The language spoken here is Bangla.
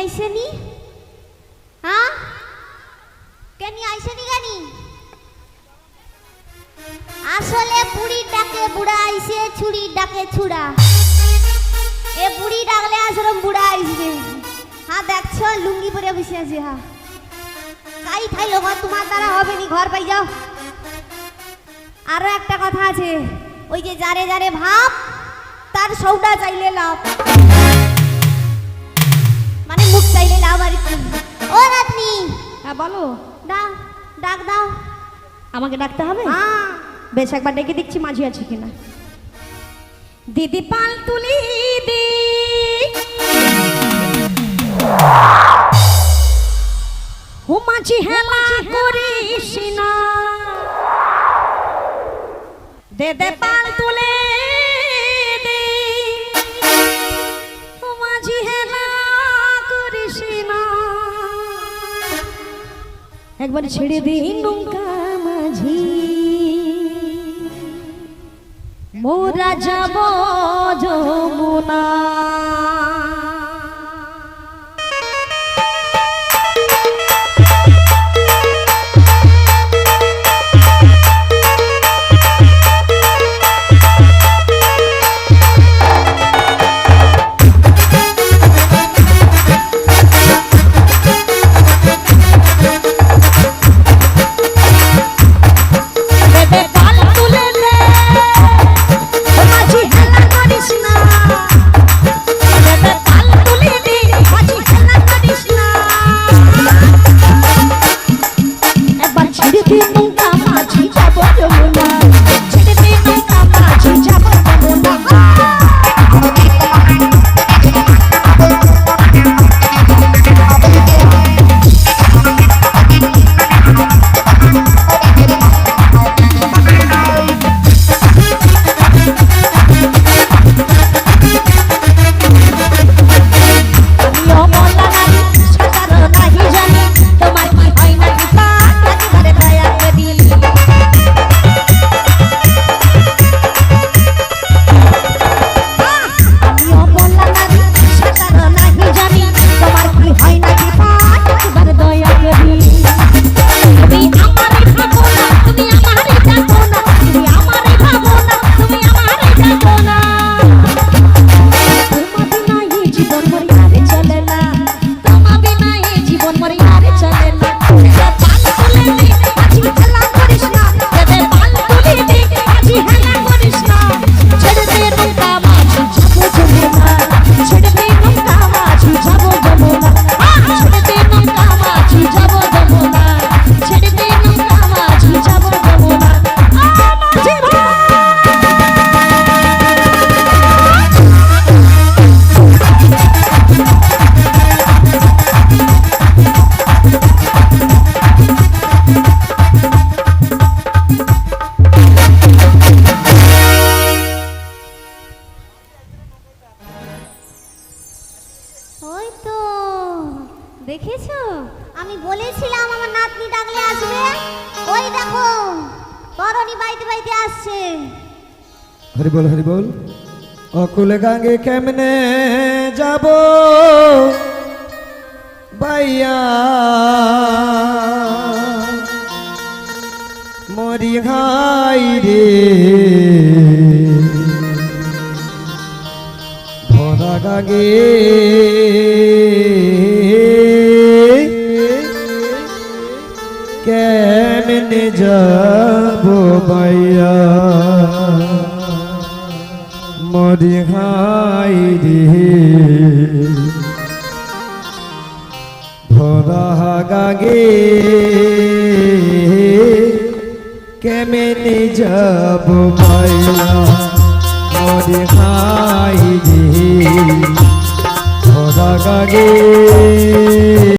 আইসেনি? হ্যাঁ? কেনি আইসেনি গানি আসলে বুড়ির ডাকে বুড়া আইসে, ছুরির ডাকে ছুড়া। এ বুড়ি ডাকলে আসলে বুড়া আইসবে। হ্যাঁ দেখছ, লুঙ্গি পরে বসে আছে হ্যাঁ। কাই থাইলো ঘর তোমার দ্বারা হবে নি, ঘর পাই যাও। আরও একটা কথা আছে, ওই যে যারে যারে ভাব, তার সৌদা চাইলে লাভ। মুখ চাইলে লাভ কি? ও রাতনি হ্যাঁ বলো। দাও ডাক দাও। আমাকে ডাকতে হবে? হ্যাঁ। বেশ একবার ডেকে দেখছি মাঝি আছে কিনা। দিদি পাল তুলি দি। ও মাঝি হেলা করিস না দে দে পাল তুলে একবার ছেড়ে দিন নৌকা মাঝি। মোরা যাব যমুনা দেখেছ? আমি বলেছিলাম আমার নাতনি ডাকলে আসবে। ওই দেখো করনি বাইতে বাইতে আসছে। হরি বল হরি বল। অকুলে গাঙ্গে কেমনে যাব? বাইয়া। মরি হাই রে। ভরা গাঙ্গে কেমনে যাব বাইয়া মরি হাই রে। মোরা গাগে কেমনে যাব বাইয়া মরি হাই রে। মোরা গাগে